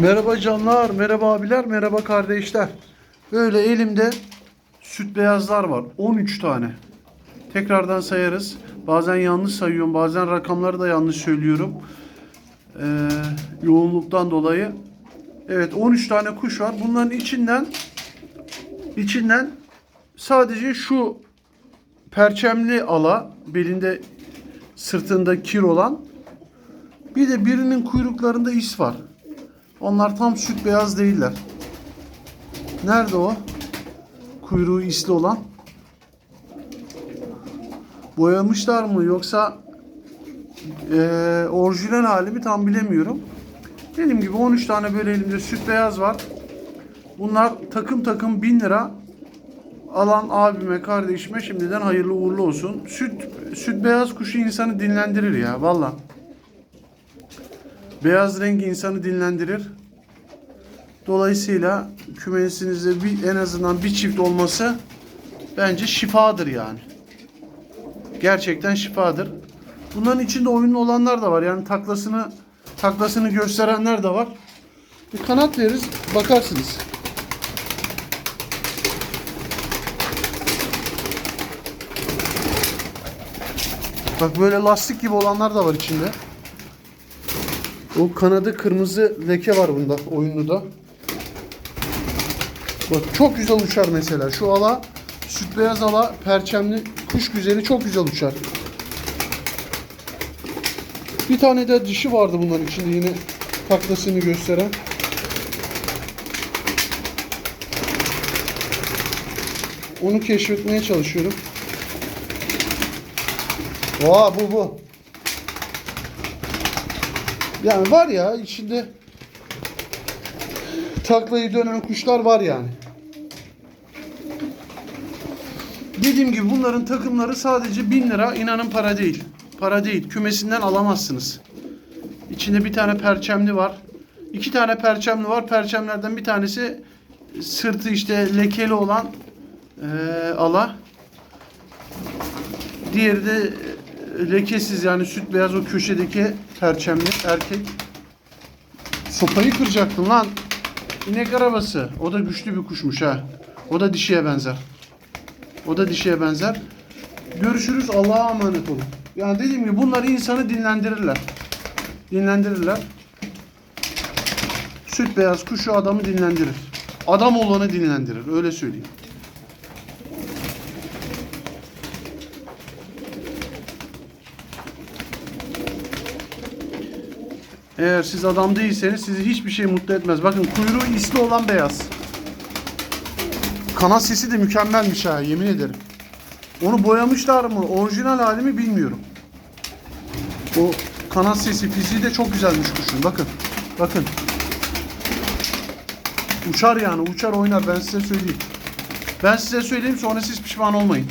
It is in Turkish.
Merhaba canlar, merhaba abiler, merhaba kardeşler. Böyle elimde süt beyazlar var. 13 tane. Tekrardan sayarız. Bazen yanlış sayıyorum, bazen rakamları da yanlış söylüyorum. Ee, yoğunluktan dolayı. Evet 13 tane kuş var. Bunların içinden içinden sadece şu perçemli ala belinde sırtında kir olan bir de birinin kuyruklarında is var. Onlar tam süt beyaz değiller. Nerede o? Kuyruğu isli olan. Boyamışlar mı yoksa eee orijinal hali mi tam bilemiyorum. Benim gibi 13 tane böyle elimde süt beyaz var. Bunlar takım takım 1000 lira. Alan abime, kardeşime şimdiden hayırlı uğurlu olsun. Süt süt beyaz kuşu insanı dinlendirir ya valla. Beyaz rengi insanı dinlendirir. Dolayısıyla kümesinizde bir, en azından bir çift olması bence şifadır yani. Gerçekten şifadır. Bunların içinde oyunlu olanlar da var. Yani taklasını taklasını gösterenler de var. Bir kanat veririz, bakarsınız. Bak böyle lastik gibi olanlar da var içinde. O kanadı kırmızı leke var bunda oyunlu da. Bak çok güzel uçar mesela. Şu ala süt beyaz ala perçemli kuş güzeli çok güzel uçar. Bir tane de dişi vardı bunların içinde yine taklasını gösteren. Onu keşfetmeye çalışıyorum. Oha bu bu. Yani var ya içinde taklayı dönen kuşlar var yani. Dediğim gibi bunların takımları sadece 1000 lira inanın para değil. Para değil. Kümesinden alamazsınız. İçinde bir tane perçemli var. İki tane perçemli var. Perçemlerden bir tanesi sırtı işte lekeli olan eee ala. Diğeri de e, lekesiz yani süt beyaz o köşedeki perçemli erkek. Sopayı kıracaktın lan. İnek arabası. O da güçlü bir kuşmuş ha. O da dişiye benzer. O da dişiye benzer. Görüşürüz. Allah'a emanet olun. Yani dediğim gibi bunlar insanı dinlendirirler. Dinlendirirler. Süt beyaz kuşu adamı dinlendirir. Adam olanı dinlendirir. Öyle söyleyeyim. Eğer siz adam değilseniz sizi hiçbir şey mutlu etmez. Bakın kuyruğu isli olan beyaz. Kanat sesi de mükemmelmiş ha yemin ederim. Onu boyamışlar mı? Orijinal hali mi bilmiyorum. O kanat sesi fiziği de çok güzelmiş kuşun. Bakın. Bakın. Uçar yani. Uçar oynar ben size söyleyeyim. Ben size söyleyeyim sonra siz pişman olmayın.